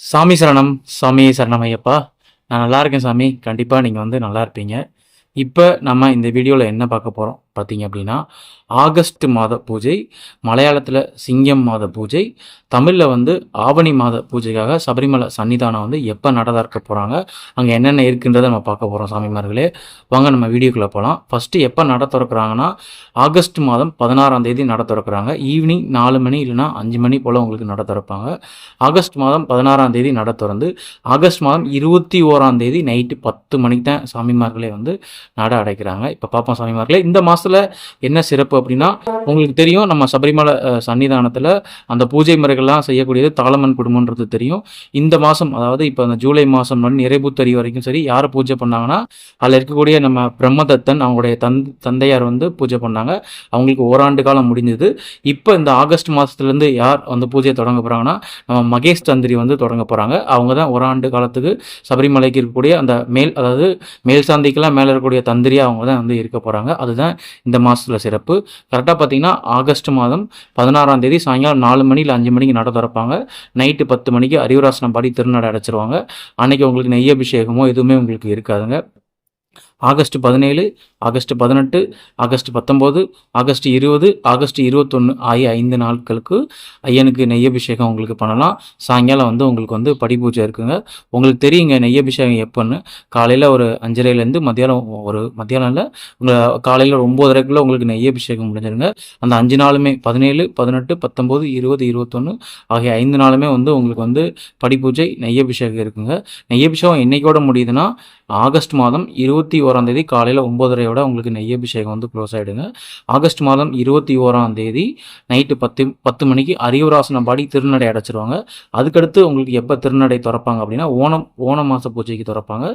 சாமி சரணம் சாமி சரணம் ஐயப்பா நான் நல்லா இருக்கேன் சாமி. கண்டிப்பாக நீங்கள் வந்து நல்லா இருப்பீங்க. இப்போ நம்ம இந்த வீடியோவில் என்ன பார்க்க போகிறோம் பார்த்தீங்க அப்படின்னா ஆகஸ்ட் மாத பூஜை மலையாளத்தில் சிங்கம் மாத பூஜை தமிழில் வந்து ஆவணி மாத பூஜைக்காக சபரிமலை சன்னிதானம் வந்து எப்போ நட திறக்க போகிறாங்க அங்கே என்னென்ன இருக்குன்றதை நம்ம பார்க்க போகிறோம் சாமிமார்களே. வாங்க நம்ம வீடியோக்குள்ளே போகலாம் ஃபஸ்ட்டு எப்போ நட திறக்கிறாங்கன்னா ஆகஸ்ட் மாதம் பதினாறாம் தேதி நட திறக்கிறாங்க. ஈவினிங் நாலு மணி இல்லைன்னா அஞ்சு மணி போல் உங்களுக்கு நட திறப்பாங்க. ஆகஸ்ட் மாதம் பதினாறாம் தேதி நட திறந்து ஆகஸ்ட் மாதம் இருபத்தி ஓராம் தேதி நைட்டு பத்து மணிக்கு தான் சாமிமார்களே வந்து நட அடைக்கிறாங்க. இப்போ பார்ப்போம் சாமிமார்களே. இந்த மாதம் மாதத்தில் என்ன சிறப்பு அப்படின்னா உங்களுக்கு தெரியும் நம்ம சபரிமலை சன்னிதானத்தில் அந்த பூஜை முறைகள்லாம் செய்யக்கூடியது தாளமன் குடும்பன்றது தெரியும். இந்த மாதம் அதாவது இப்போ அந்த ஜூலை மாதம் வந்து நிறைவுத்தறி வரைக்கும் சரி யார் பூஜை பண்ணாங்கன்னா அதில் இருக்கக்கூடிய நம்ம பிரம்மதத்தன் அவங்களுடைய தந் தந்தையார் வந்து பூஜை பண்ணாங்க. அவங்களுக்கு ஓராண்டு காலம் முடிஞ்சது. இப்போ இந்த ஆகஸ்ட் மாதத்துலேருந்து யார் அந்த பூஜையை தொடங்க போகிறாங்கன்னா நம்ம மகேஷ் தந்திரி வந்து தொடங்க போகிறாங்க அவங்க தான் ஓராண்டு காலத்துக்கு சபரிமலைக்கு இருக்கக்கூடிய அந்த மேல் அதாவது மேல் சாந்திக்கெல்லாம் மேலே இருக்கக்கூடிய தந்திரியாக அவங்க தான் வந்து இருக்க போகிறாங்க அதுதான் இந்த மாதத்தில் சிறப்பு. கரெக்டாக பார்த்தீங்கன்னா ஆகஸ்ட் மாதம் பதினாறாம் தேதி சாயங்காலம் நாலு மணி இல்லை அஞ்சு மணிக்கு நட திறப்பாங்க. நைட்டு பத்து மணிக்கு அரிவராசனம் பாடி திருநடை அடைச்சிருவாங்க. அன்னைக்கு உங்களுக்கு நெய் அபிஷேகமோ எதுவுமே உங்களுக்கு இருக்காதுங்க. ஆகஸ்ட் பதினேழு ஆகஸ்ட் பதினெட்டு ஆகஸ்ட் பத்தொம்போது ஆகஸ்ட் இருபது ஆகஸ்ட் இருபத்தொன்று ஆகிய ஐந்து நாட்களுக்கு ஐயனுக்கு நெய் அபிஷேகம் உங்களுக்கு பண்ணலாம். சாயங்காலம் வந்து உங்களுக்கு வந்து படி பூஜை இருக்குங்க. உங்களுக்கு தெரியுங்க நெய் அபிஷேகம் எப்போன்னு. காலையில் ஒரு அஞ்சரைலேருந்து மத்தியானம் ஒரு மத்தியானம் இல்லை உங்கள் காலையில் ஒரு ஒம்போதரைக்குள்ளே உங்களுக்கு நெய் அபிஷேகம் முடிஞ்சிருங்க. அந்த அஞ்சு நாளுமே பதினேழு பதினெட்டு பத்தொம்போது இருபது இருபத்தொன்று ஆகிய ஐந்து நாளுமே வந்து உங்களுக்கு வந்து படி பூஜை நெய் அபிஷேகம் இருக்குங்க. நெய் அபிஷேகம் என்னைக்கோட முடியுதுன்னா ஆகஸ்ட் மாதம் இருபத்தி ஓராம் தேதி காலையில் ஒம்போதரையோட உங்களுக்கு நெய் அபிஷேகம் வந்து க்ளோஸ் ஆகிடுங்க ஆகஸ்ட் மாதம் இருபத்தி ஓராம் தேதி நைட்டு பத்து பத்து மணிக்கு அரியூராசனம் பாடி திருநடை அடைச்சிருவாங்க. அதுக்கடுத்து உங்களுக்கு எப்போ திருநடை திறப்பாங்க அப்படின்னா ஓணம் ஓணம் மாத பூஜைக்கு திறப்பாங்க.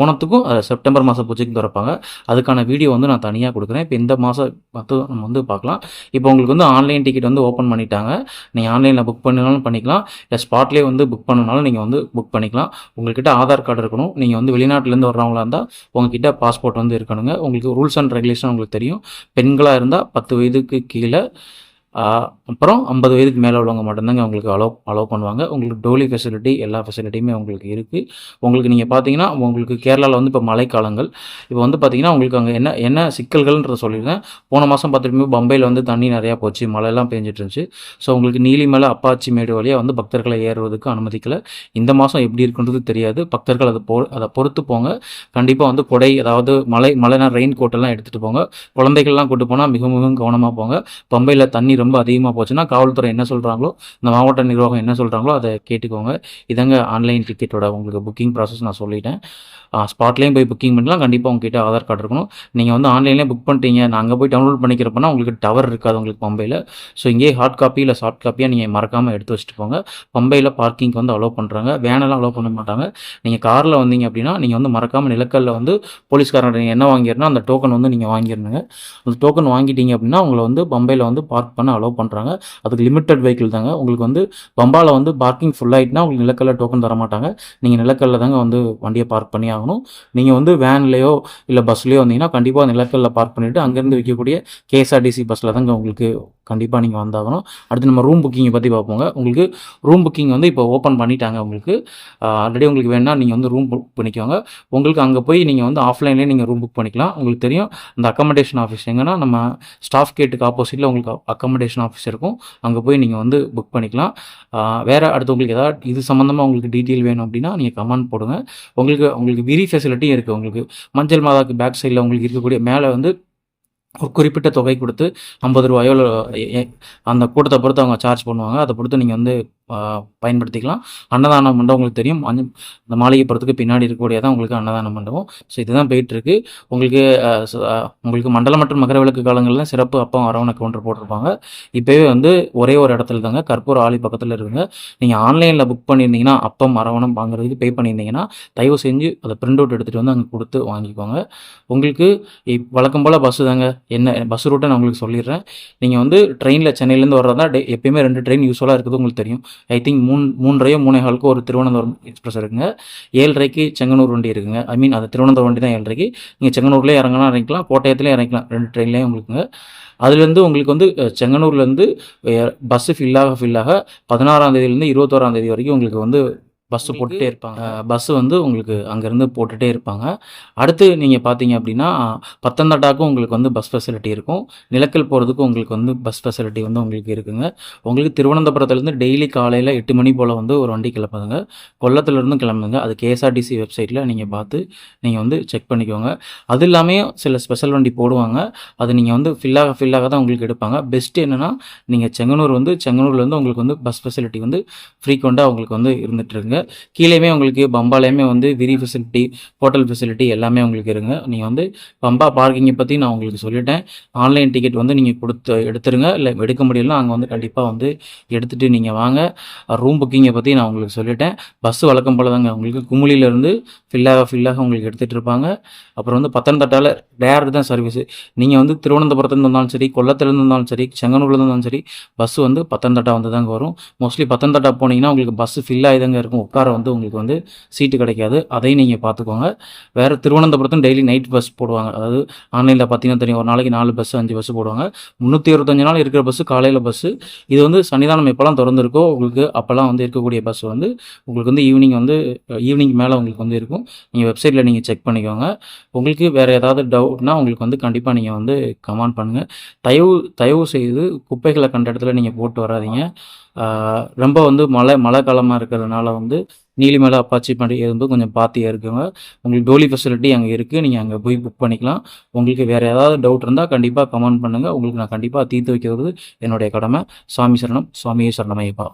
ஓணத்துக்கும் செப்டம்பர் மாத பூஜைக்கும் திறப்பாங்க. அதுக்கான வீடியோ வந்து நான் தனியாக கொடுக்குறேன். இப்போ இந்த மாதம் பத்து நம்ம வந்து பார்க்கலாம். இப்போ உங்களுக்கு வந்து ஆன்லைன் டிக்கெட் வந்து ஓப்பன் பண்ணிட்டாங்க. நீங்கள் ஆன்லைனில் புக் பண்ணினாலும் பண்ணிக்கலாம். இல்லை ஸ்பாட்லேயே வந்து புக் பண்ணனாலும் நீங்கள் வந்து புக் பண்ணிக்கலாம். உங்கள்கிட்ட ஆதார் கார்டு இருக்கணும். நீங்கள் வந்து வெளிநாட்டில் வெளிநாட்டிலேருந்து வர்றவங்களா இருந்தால் உங்ககிட்ட பாஸ்போர்ட் வந்து இருக்கணுங்க. உங்களுக்கு ரூல்ஸ் அண்ட் ரெகுலேஷன் உங்களுக்கு தெரியும். பெண்களாக இருந்தால் பத்து வயதுக்கு கீழே அப்புறம் ஐம்பது வயதுக்கு மேலே உள்ளவங்க மட்டும்தாங்க உங்களுக்கு அலோவ் அலோவ் பண்ணுவாங்க. உங்களுக்கு டோலி ஃபெசிலிட்டி எல்லா ஃபெசிலிட்டியுமே உங்களுக்கு இருக்குது உங்களுக்கு நீங்கள் பார்த்தீங்கன்னா உங்களுக்கு கேரளாவில் வந்து இப்போ மழைக்காலங்கள். இப்போ வந்து பார்த்தீங்கன்னா உங்களுக்கு அங்கே என்ன என்ன சிக்கல்கள்ன்றத சொல்லியிருந்தேன் போன மாதம் பார்த்துட்டு பம்பையில் வந்து தண்ணி நிறையா போச்சு மழையெல்லாம் பேஞ்சிட்டு இருந்துச்சு ஸோ உங்களுக்கு நீலிமலை அப்பாச்சி மேடு வழியாக வந்து பக்தர்களை ஏறுவதற்கு அனுமதிக்கலை. இந்த மாதம் எப்படி இருக்குன்றது தெரியாது. பக்தர்கள் அதை பொ அதை பொறுத்து போங்க. கண்டிப்பாக வந்து கொடை அதாவது மழை மழைனா ரெயின் கோட்டெல்லாம் எடுத்துகிட்டு போங்க. குழந்தைகள்லாம் கூட்டு போனால் மிக மிகவும் கவனமாக போங்க. பம்பையில் தண்ணி ரொம்ப ரொம்ப அதிகமாக போச்சுன்னா காவல்துறை என்ன சொல்கிறாங்களோ இந்த மாவட்ட நிர்வாகம் என்ன சொல்கிறாங்களோ அதை கேட்டுக்கோங்க. இதாங்க ஆன்லைன் டிக்கெட்டோட உங்களுக்கு புக்கிங் ப்ராசஸ் நான் சொல்லிட்டேன். ஸ்பாட்லேயும் போய் புக்கிங் பண்ணலாம் கண்டிப்பாக உங்ககிட்ட ஆதார் கார்டு இருக்கணும். நீங்கள் வந்து ஆன்லைன்லேயே புக் பண்ணிட்டீங்க. நான் அங்கே போய் டவுன்லோட் பண்ணிக்கிறப்பனா உங்களுக்கு டவர் இருக்காது உங்களுக்கு பம்பையில் ஸோ இங்கேயே ஹார்ட் காப்பி இல்லை சாஃப்ட் காப்பியாக நீங்கள் மறக்காமல் எடுத்து வச்சுட்டு போங்க. பம்பையில் பார்க்கிங்க்கு வந்து அலோவ் பண்ணுறாங்க வேனெல்லாம் அலோவ் பண்ண மாட்டாங்க. நீங்கள் காரில் வந்தீங்க அப்படின்னா நீங்கள் வந்து மறக்காமல் நிலக்கல்ல வந்து போலீஸ்காரன் நீங்கள் என்ன வாங்கிடணும் அந்த டோக்கன் வந்து நீங்கள் வாங்கிடணுங்க அந்த டோக்கன் வாங்கிட்டீங்க அப்படின்னா உங்களை வந்து பம்பையில் வந்து பார்க் பண்ண அலோவ் பண்ணுறாங்க அதுக்கு லிமிட்டட் வெஹிக்கிள் தாங்க. உங்களுக்கு வந்து பம்பாவில் வந்து பார்க்கிங் ஃபுல் ஆகிட்டுனா உங்களுக்கு நிலக்கல்ல டோக்கன் தர மாட்டாங்க நீங்கள் நிலக்கல்ல தாங்க வந்து வண்டியை பார்க் பண்ணி ஆகணும். நீங்கள் வந்து வேன்லேயோ இல்லை பஸ்லேயோ வந்தீங்கன்னா கண்டிப்பாக நிலக்கல்ல பார்க் பண்ணிவிட்டு அங்கேருந்து விற்கக்கூடிய கேஎஸ்ஆர்டிசி பஸ்ஸில் தாங்க உங்களுக்கு கண்டிப்பாக நீங்கள் வந்தாகணும். அடுத்து நம்ம ரூம் புக்கிங்கை பற்றி பார்ப்போங்க. உங்களுக்கு ரூம் புக்கிங் வந்து இப்போ ஓப்பன் பண்ணிட்டாங்க உங்களுக்கு. ஆல்ரெடி உங்களுக்கு வேணால் நீங்கள் வந்து ரூம் புக் பண்ணிக்கோங்க. உங்களுக்கு அங்கே போய் நீங்கள் வந்து ஆஃப்லைன்லேயே நீங்கள் ரூம் புக் பண்ணிக்கலாம். உங்களுக்கு தெரியும் அந்த அக்கமடேஷன் ஆஃபீஸ் எங்கன்னா நம்ம ஸ்டாஃப் கேட்டுக்கு ஆப்போசிட்டில் உங்களுக்கு அக்கமடேஷன் ஆஃபீஸ் இருக்கும். அங்கே போய் நீங்கள் வந்து புக் பண்ணிக்கலாம். வேறு அடுத்து உங்களுக்கு ஏதாவது இது சம்மந்தமாக உங்களுக்கு டீட்டெயில் வேணும் அப்படின்னா நீங்கள் கமெண்ட் போடுங்க. உங்களுக்கு உங்களுக்கு விரி ஃபெசிலிட்டியும் இருக்குது உங்களுக்கு மஞ்சள் மாதாக்கு பேக் சைடில் உங்களுக்கு இருக்கக்கூடிய மேலே வந்து ஒரு குறிப்பிட்ட தொகை கொடுத்து ஐம்பது ரூபாயோ அந்த கூட்டத்தை பொறுத்து அவங்க சார்ஜ் பண்ணுவாங்க. அதை பொறுத்து நீங்கள் வந்து பயன்படுத்திக்கலாம். அன்னதான மண்டபம் உங்களுக்கு தெரியும். அஞ்சு இந்த மாளிகைப்புறத்துக்கு பின்னாடி இருக்கக்கூடிய தான் உங்களுக்கு அன்னதான மண்டபம். ஸோ இதுதான் போயிட்டுருக்கு. உங்களுக்கு உங்களுக்கு மண்டலம் மற்றும் மகர விளக்கு காலங்களில் சிறப்பு அப்பம் அரவணை கவுண்டர் போட்டிருப்பாங்க. இப்போவே வந்து ஒரே ஒரு இடத்துல தாங்க. கற்பூர ஆலி பக்கத்தில் இருக்குங்க. நீங்கள் ஆன்லைனில் புக் பண்ணியிருந்தீங்கன்னா அப்பம் அரவணம் வாங்குறதுக்கு பே பண்ணியிருந்தீங்கன்னா தயவு செஞ்சு அதை பிரிண்ட் அவுட் எடுத்துகிட்டு வந்து அங்கே கொடுத்து வாங்கிக்கோங்க. உங்களுக்கு இப் வழக்கம் போல் பஸ்ஸு தாங்க. என்ன பஸ் ரூட்டை நான் உங்களுக்கு சொல்லிடுறேன். நீங்கள் வந்து ட்ரெயினில் சென்னையிலேருந்து வர்றதா எப்பயுமே ரெண்டு ட்ரெயின் யூஸ்ஃபுல்லாக இருக்குது உங்களுக்கு தெரியும். ஐ திங்க் மூணு மூன்றையோ மூணே காலுக்கு ஒரு திருவனந்தபுரம் எக்ஸ்பிரஸ் இருக்குங்க. ஏழரைக்கு செங்கனூர் வண்டி இருக்குங்க. ஐ மீன் அது திருவனந்தபுரம் வண்டி தான் ஏழரைக்கு. நீங்கள் செங்கனூர்லேயே இறங்கலாம் இறங்கிக்கலாம் கோட்டயத்துலேயே இறங்கிக்கலாம் ரெண்டு ட்ரெயின்லேயும் உங்களுக்குங்க. அதுலேருந்து உங்களுக்கு வந்து செங்கனூர்லேருந்து பஸ்ஸு ஃபில்லாக ஃபில்லாக பதினாறாம் தேதியிலேருந்து இருபத்தோராம் தேதி வரைக்கும் உங்களுக்கு வந்து பஸ்ஸு போட்டுகிட்டே இருப்பாங்க. பஸ்ஸு வந்து உங்களுக்கு அங்கேருந்து போட்டுகிட்டே இருப்பாங்க. அடுத்து நீங்கள் பார்த்தீங்க அப்படின்னா பத்தந்தட்டாக்கும் உங்களுக்கு வந்து பஸ் ஃபெசிலிட்டி இருக்கும். நிலக்கல் போகிறதுக்கும் உங்களுக்கு வந்து பஸ் ஃபெசிலிட்டி வந்து உங்களுக்கு இருக்குங்க. உங்களுக்கு திருவனந்தபுரத்துலேருந்து டெய்லி காலையில் எட்டு மணி போல் வந்து ஒரு வண்டி கிளம்புதுங்க. கொல்லத்துலேருந்து கிளம்புங்க அது கேஎஸ்ஆர்டிசி வெப்சைட்டில் நீங்கள் பார்த்து நீங்கள் வந்து செக் பண்ணிக்கோங்க. அது இல்லாமல் சில ஸ்பெஷல் வண்டி போடுவாங்க. அது நீங்கள் வந்து ஃபில்லாக ஃபில்லாக தான் உங்களுக்கு எடுப்பாங்க. பெஸ்ட்டு என்னென்னா நீங்கள் செங்கனூர் வந்து செங்கனூர்லேருந்து உங்களுக்கு வந்து பஸ் ஃபெசிலிட்டி வந்து ஃப்ரீக்வெண்ட்டாக உங்களுக்கு வந்து இருந்துகிட்ருங்க கீழேயுமே உங்களுக்கு பம்பாலேயுமே வந்து விரி ஃபெசிலிட்டி ஹோட்டல் ஃபெசிலிட்டி எல்லாமே உங்களுக்கு இருங்க. நீங்கள் வந்து பம்பா பார்க்கிங்கை பற்றி நான் உங்களுக்கு சொல்லிட்டேன். ஆன்லைன் டிக்கெட் வந்து நீங்கள் கொடுத்து எடுத்துருங்க. இல்லை எடுக்க முடியலன்னா அங்கே வந்து கண்டிப்பாக வந்து எடுத்துகிட்டு நீங்கள் வாங்க. ரூம் புக்கிங்கை பற்றி நான் உங்களுக்கு சொல்லிட்டேன். பஸ்ஸு வழக்கம் போல தாங்க உங்களுக்கு குமுளியிலேருந்து ஃபில்லாக ஃபில்லாக உங்களுக்கு எடுத்துகிட்டு இருப்பாங்க. அப்புறம் வந்து பத்தனந்தட்டாவில் டேரக்ட் தான் சர்வீஸு நீங்கள் வந்து திருவனந்தபுரத்துலேருந்து இருந்தாலும் சரி கொல்லத்துலேருந்து இருந்தாலும் சரி செங்கனூர்லேருந்து இருந்தாலும் சரி பஸ்ஸு வந்து பத்தனந்தட்டா வந்து தாங்க வரும். மோஸ்ட்லி பத்தனந்தட்டா போனீங்கன்னா உங்களுக்கு பஸ்ஸு ஃபில் ஆகி தாங்க இருக்கும். உட்கார வந்து உங்களுக்கு வந்து சீட்டு கிடைக்காது. அதையும் நீங்கள் பார்த்துக்கோங்க. வேறு திருவனந்தபுரத்தும் டெய்லி நைட் பஸ் போடுவாங்க. அதாவது ஆன்லைனில் பார்த்தீங்கன்னா தெரியும் ஒரு நாளைக்கு நாலு பஸ் அஞ்சு பஸ் போடுவாங்க. முந்நூற்றி இருபத்தஞ்சு நாள் இருக்கிற பஸ்ஸு காலையில் பஸ்ஸு இது வந்து சன்னிதானம் எப்போல்லாம் திறந்துருக்கோ உங்களுக்கு அப்போல்லாம் வந்து இருக்கக்கூடிய பஸ் வந்து உங்களுக்கு வந்து ஈவினிங் வந்து ஈவினிங் மேலே உங்களுக்கு வந்து இருக்கும். நீங்கள் வெப்சைட்டில் நீங்கள் செக் பண்ணிக்கோங்க. உங்களுக்கு வேறு ஏதாவது டவுட்னா உங்களுக்கு வந்து கண்டிப்பாக நீங்கள் வந்து கமெண்ட் பண்ணுங்கள் தயவு தயவு செய்து குப்பைகளை கண்ட இடத்துல நீங்கள் போட்டு வராதீங்க. ரொம்ப வந்து மழை மழை காலமாக இருக்கிறதுனால வந்து நீலிமலை அப்பாச்சி பண்டி வந்து கொஞ்சம் பார்த்தியாக இருக்குங்க. உங்களுக்கு டோலி ஃபெசிலிட்டி அங்கே இருக்குது நீங்கள் அங்கே போய் புக் பண்ணிக்கலாம். உங்களுக்கு வேறு ஏதாவது டவுட் இருந்தால் கண்டிப்பாக கமெண்ட் பண்ணுங்கள் உங்களுக்கு நான் கண்டிப்பாக தீர்த்து வைக்கிறது என்னுடைய கடமை. சுவாமி சரணம். சுவாமியே சரணமையப்பா